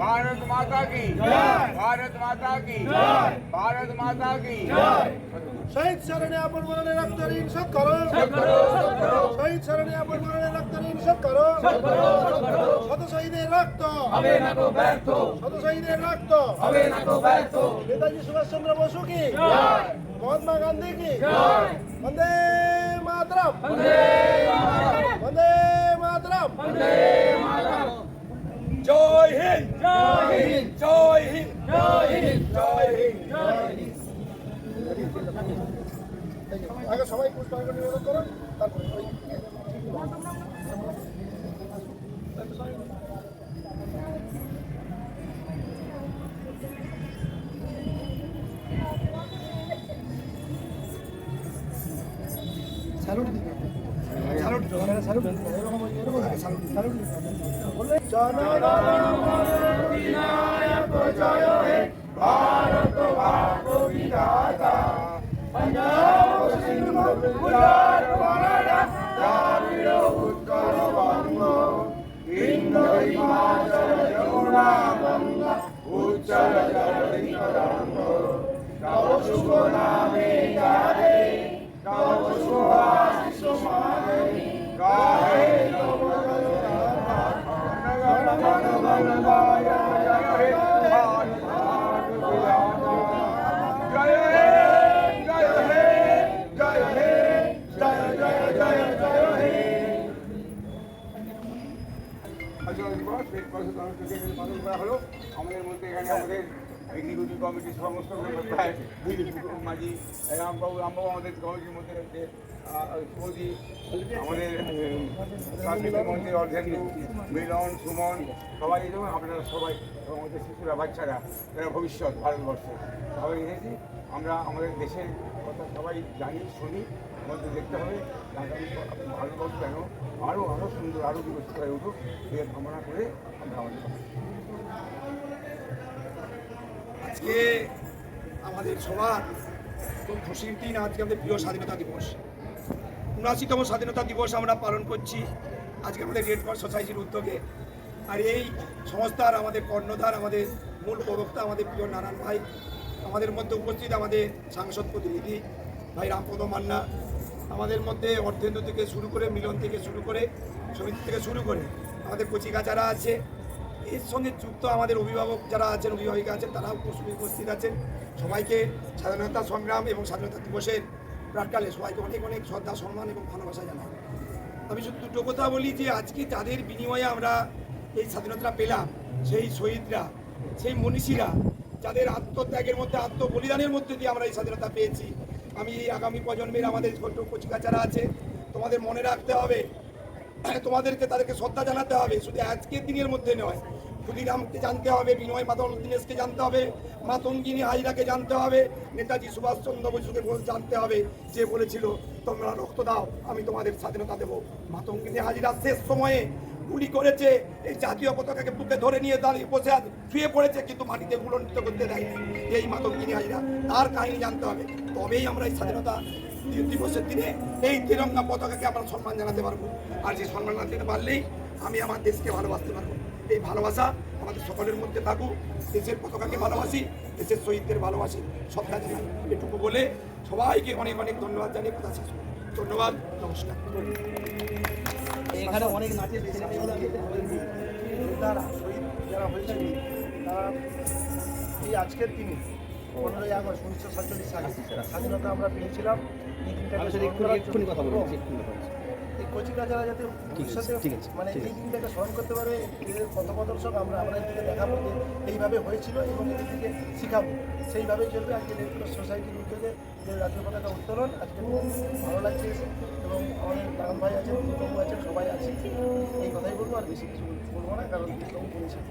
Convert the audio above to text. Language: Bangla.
भारत माता की भारत माता की भारत माता की शहीद शरणे आपण मनाने रक्तरीन सत करो शहीद शरणे आपण मनाने रक्तरीन सत करो শত শহীদের রক্ত হবে না তো ব্যর্থ শত শহীদের রক্ত হবে না তো ব্যর্থ নেতাজি সুভাষচন্দ্র বসু কি মহাত্মা গান্ধী কি বন্দে মাতরম বন্দে আগে সবাই পুষ্পাঙ্গ নিবেদন করো তারপরে স্যালুট দিবে স্যালুট স্যালুট এরকম এরকম স্যালুট স্যালুট জনগণ অধিনায়ক জয় হে ভারত ভাগ বিধাতা পঞ্জাব সিন্ধু গুজরাট মারাঠা দ্রাবিড় উৎকল বঙ্গ হিন্দ হিমাচল যমুনা গঙ্গা উচ্চল জলধি তরঙ্গ তব শুভ আমাদের মধ্যে এখানে আমাদের কমিটির সমস্ত মাঝি রামবাবু রামবাবু আমাদের কমিটির মধ্যে মন্দির মিলন সুমন সবাই যেমন আপনারা সবাই এবং আমাদের শিশুরা বাচ্চারা এরা ভবিষ্যৎ, ভারতবর্ষে। সবাই এসেছি, আমরা আমাদের দেশের কথা সবাই জানি, শুনি। আমাদের দেখতে হবে। ভারতবর্ষ কেন? আরও আরও সুন্দর আরও বিকশিত হয়ে উঠুক এর কামনা করে আমরা আজকে আমাদের সবার খুব খুশির দিন, আজকে আমাদের প্রিয় স্বাধীনতা দিবস। উনআশিতম স্বাধীনতা দিবস আমরা পালন করছি। আজকে আমাদের রেড ক্রস সোসাইটির উদ্যোগে। আর এই সংস্থার আমাদের কর্ণধার, আমাদের মূল প্রবক্তা, আমাদের প্রিয় নারায়ণ ভাই, আমাদের মধ্যে উপস্থিত আমাদের সাংসদ প্রতিনিধি ভাই রামপদ মান্না আমাদের মধ্যে অর্ধেন্দ্র থেকে শুরু করে, মিলন থেকে শুরু করে, সমিতি থেকে শুরু করে আমাদের কচিকাচারা আছে, এর সঙ্গে যুক্ত আমাদের অভিভাবক যারা আছেন, অভিভাবিকা আছেন, তারাও উপস্থিত আছেন। সবাইকে স্বাধীনতা সংগ্রাম এবং স্বাধীনতা দিবসের প্রাককালে সবাইকে অনেক অনেক শ্রদ্ধা, সম্মান এবং ভালোবাসা জানাই। আমি শুধু দুটো কথা বলি যে, আজকে যাদের বিনিময়ে আমরা এই স্বাধীনতা পেলাম, সেই শহীদরা, সেই মনীষীরা, যাদের আত্মত্যাগের মধ্যে, আত্মবলিদানের মধ্যে দিয়ে আমরা এই স্বাধীনতা পেয়েছি আমি এই আগামী প্রজন্মের আমাদের ছোট কচিকাচারা আছে, তোমাদের মনে রাখতে হবে, তোমাদেরকে তাদেরকে শ্রদ্ধা জানাতে হবে, শুধু আজকের দিনের মধ্যে নয়, ক্ষুদিরামকে জানতে হবে, বিনয় মাদল দীনেশকে জানতে হবে মাতঙ্গিনী হাজরাকে জানতে হবে, নেতাজি সুভাষচন্দ্র বসুকে জানতে হবে, যে বলেছিল, তোমরা রক্ত দাও, আমি তোমাদের স্বাধীনতা দেবো। মাতঙ্গিনী হাজিরা শেষ সময়ে গুলি করেছে, এই জাতীয় পতাকাকে বুকে ধরে নিয়ে দাঁড়িয়ে বসে শুয়ে পড়েছে, কিন্তু মাটিতে গুলন্ডিত করতে দেয়নি। এই মাতঙ্গিনী হাজিরা, তার কাহিনী জানতে হবে। তবেই আমরা এই স্বাধীনতা দিবসের দিনে এই তিরঙ্গা পতাকাকে আমরা সম্মান জানাতে পারব। আর যে সম্মান জানাতে পারলেই আমি আমার দেশকে ভালোবাসতে পারব। এই ভালোবাসা আমাদের সকলের মধ্যে থাকুক। দেশের পতাকাকে ভালোবাসি, দেশের শহীদদের ভালোবাসি। সব কাজে এটুকু বলে সবাইকে অনেক অনেক ধন্যবাদ জানিয়ে কথা শেষ ধন্যবাদ, নমস্কার। এখানে অনেক নাচের শহীদ যারা হয়েছেন, তারা এই আজকের দিনে পনেরোই আগস্ট উনিশশো সাতচল্লিশ সালে। স্বাধীনতা আমরা পেয়েছিলাম। এই দিনটাকে করার জন্য। এবং এই কচিকাচারা যাতে ভবিষ্যতে মানে এই দিনটাকে স্মরণ করতে পারে এদের পথপ্রদর্শক আমরা আমাদের দিকে দেখাবো যে এইভাবে হয়েছিল এবং এদের দিকে শিখাবো। সেইভাবেই চলবে আজকে ক্রস সোসাইটির উদ্যোগে যে জাতীয় পতাকা উত্তোলন। আজকে ভালো লাগছে এবং আমাদের নারায়ণ ভাই আছেন দিলীপবাবু আছেন সবাই আছে। এই কথাই বলব আর বেশি কিছু বলব না কারণ বলেছেন